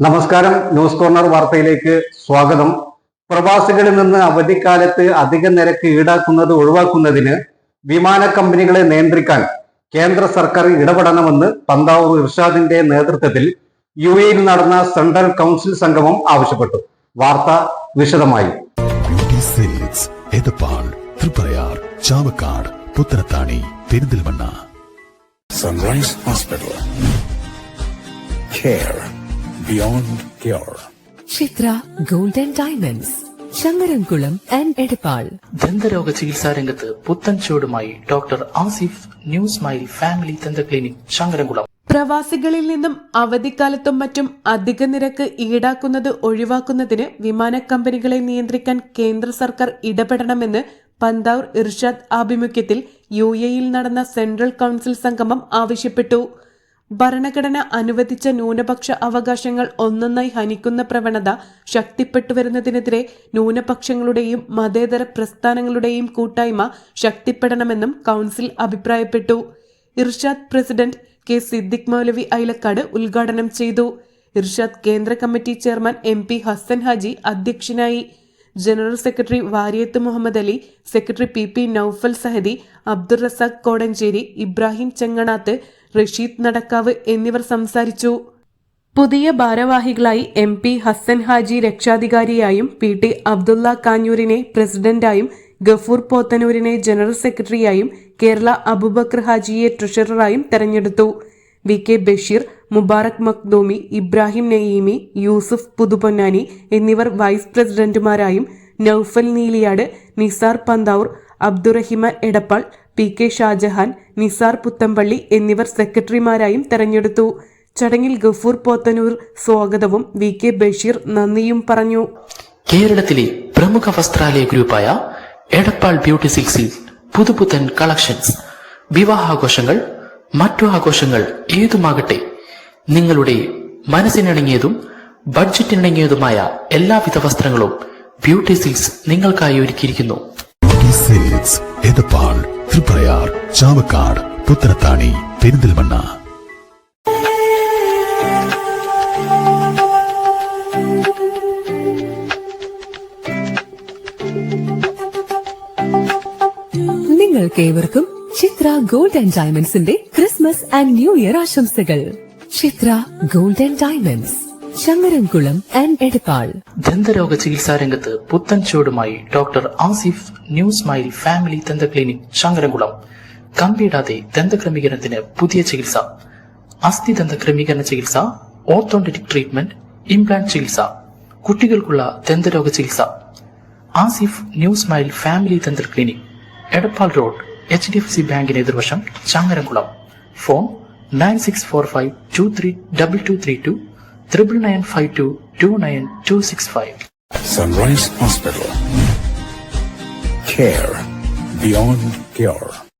നമസ്കാരം. News corner വാർത്തയിലേക്ക് സ്വാഗതം. പ്രവാസികളിൽ നിന്ന് അവധിക്കാലത്ത് അധിക നിരക്ക് ഈടാക്കുന്നത് ഒഴിവാക്കുന്നതിന് വിമാന കമ്പനികളെ നിയന്ത്രിക്കാൻ കേന്ദ്ര സർക്കാർ ഇടപെടണമെന്ന് പന്താവൂർ ഇർഷാദിന്റെ നേതൃത്വത്തിൽ യു എയിൽ നടന്ന സെൻട്രൽ കൗൺസിൽ സംഗമം ആവശ്യപ്പെട്ടു. വാർത്ത വിശദമായി. Chavakkad Puthanathani Perinthalmanna sunrise hospital beyond cure. Chithra golden diamonds Shankarankulam and Edappal. ദന്തരോഗ ചികിത്സാ രംഗത്ത് പുത്തൻ ചുവടുമായി doctor Asif new smile family ദന്ത ക്ലിനിക് ശങ്കരംകുളം പ്രവാസികളിൽ നിന്നും അവധിക്കാലത്തും മറ്റും അധിക നിരക്ക് ഈടാക്കുന്നത് ഒഴിവാക്കുന്നതിന് വിമാന കമ്പനികളെ നിയന്ത്രിക്കാൻ കേന്ദ്ര സർക്കാർ ഇടപെടണമെന്ന് പന്താവൂർ ഇർഷാദ് ആഭിമുഖ്യത്തിൽ യു എയിൽ നടന്ന സെൻട്രൽ കൌൺസിൽ സംഗമം ആവശ്യപ്പെട്ടു. ഭരണഘടന അനുവദിച്ച ന്യൂനപക്ഷ അവകാശങ്ങൾ ഒന്നൊന്നായി ഹനിക്കുന്ന പ്രവണത ശക്തിപ്പെട്ടു വരുന്നതിനെതിരെ ന്യൂനപക്ഷങ്ങളുടെയും മതേതര പ്രസ്ഥാനങ്ങളുടെയും കൂട്ടായ്മ ശക്തിപ്പെടണമെന്നും കൗൺസിൽ അഭിപ്രായപ്പെട്ടു. ഇർഷാദ് പ്രസിഡന്റ് കെ സിദ്ദിഖ് മൗലവി ഐലക്കാട് ഉദ്ഘാടനം ചെയ്തു. ഇർഷാദ് കേന്ദ്ര committee chairman M P Hasan Haji അധ്യക്ഷനായി. General secretary Variyath Muhammad Ali secretary P P Naufal Sahadi Abdul Razak Kodanchery Ibrahim Chenganath Rasheed Nadakkav എന്നിവർ സംസാരിച്ചു. പുതിയ ഭാരവാഹികളായി എം പി ഹസൻ ഹാജി രക്ഷാധികാരിയായും പി ടി അബ്ദുള്ള കാഞ്ഞൂരിനെ പ്രസിഡന്റായും ഗഫൂർ പോത്തനൂരിനെ ജനറൽ സെക്രട്ടറിയായും കേരള അബുബക്കർ ഹാജിയെ ട്രഷററായും തെരഞ്ഞെടുത്തു. വി കെ ബഷീർ മുബാറക് മഖ്ദൂമി ഇബ്രാഹിം നയീമി യൂസുഫ് പുതുപൊന്നാനി എന്നിവർ വൈസ് പ്രസിഡന്റുമാരായും നൌഫൽ നീലിയാട് നിസാർ പന്താവൂർ അബ്ദുറഹിമാൻ എടപ്പാൾ പി കെ ഷാജഹാൻ നിസാർ പുത്തമ്പള്ളി എന്നിവർ സെക്രട്ടറിമാരായും തെരഞ്ഞെടുത്തു. ചടങ്ങിൽ ഗഫൂർ പോത്തനൂർ സ്വാഗതവും വി കെ ബഷീർ നന്ദിയും പറഞ്ഞു. കേരളത്തിലെ പ്രമുഖ വസ്ത്രാലയ ഗ്രൂപ്പായ എടപ്പാൾ ബ്യൂട്ടി സിൽക്സിൽ പുതുപുത്തൻ കളക്ഷൻസ്. വിവാഹാഘോഷങ്ങൾ മറ്റു ആഘോഷങ്ങൾ ഏതുമാകട്ടെ നിങ്ങളുടെ മനസ്സിനിണങ്ങിയതും ബഡ്ജറ്റിനിണങ്ങിയതുമായ എല്ലാവിധ വസ്ത്രങ്ങളും ബ്യൂട്ടി സിൽക്സ് നിങ്ങൾക്കായി ഒരുക്കിയിരിക്കുന്നു. Beauty silks Edappal Triprayar Chavakkad Puthanathani Perinthalmanna. നിങ്ങൾക്ക് ഏവർക്കും ചിത്ര ഗോൾഡ് ആൻഡ് ഡയമണ്ട്സിന്റെ ക്രിസ്മസ് ആൻഡ് ന്യൂ ഇയർ ആശംസകൾ. Chithra golden diamonds Changaramkulam and Edappal. ദന്തരോഗ ചികിത്സാ രംഗത്ത് പുത്തൻ ചുവടുമായി doctor Asif new smile family ദന്ത ക്ലിനിക് ചങ്ങരംകുളം കമ്പിയിടാതെ ദന്തക്രമീകരണത്തിന് പുതിയ ചികിത്സ. അസ്ഥി ദന്ത ക്രമീകരണ ചികിത്സ ഓർത്തോണ്ടറ്റിക് ട്രീറ്റ്മെന്റ് ഇംപ്ലാന്റ് ചികിത്സ. കുട്ടികൾക്കുള്ള ദന്തരോഗ ചികിത്സ. ആസിഫ് ന്യൂ സ്മൈൽ ഫാമിലി ദന്ത clinic Edappal road H D F C ബാങ്കിന് എതിർവശം Changaramkulam phone nine six four five two three double two three two triple nine five two two nine two six five. Sunrise Hospital. Care beyond Care.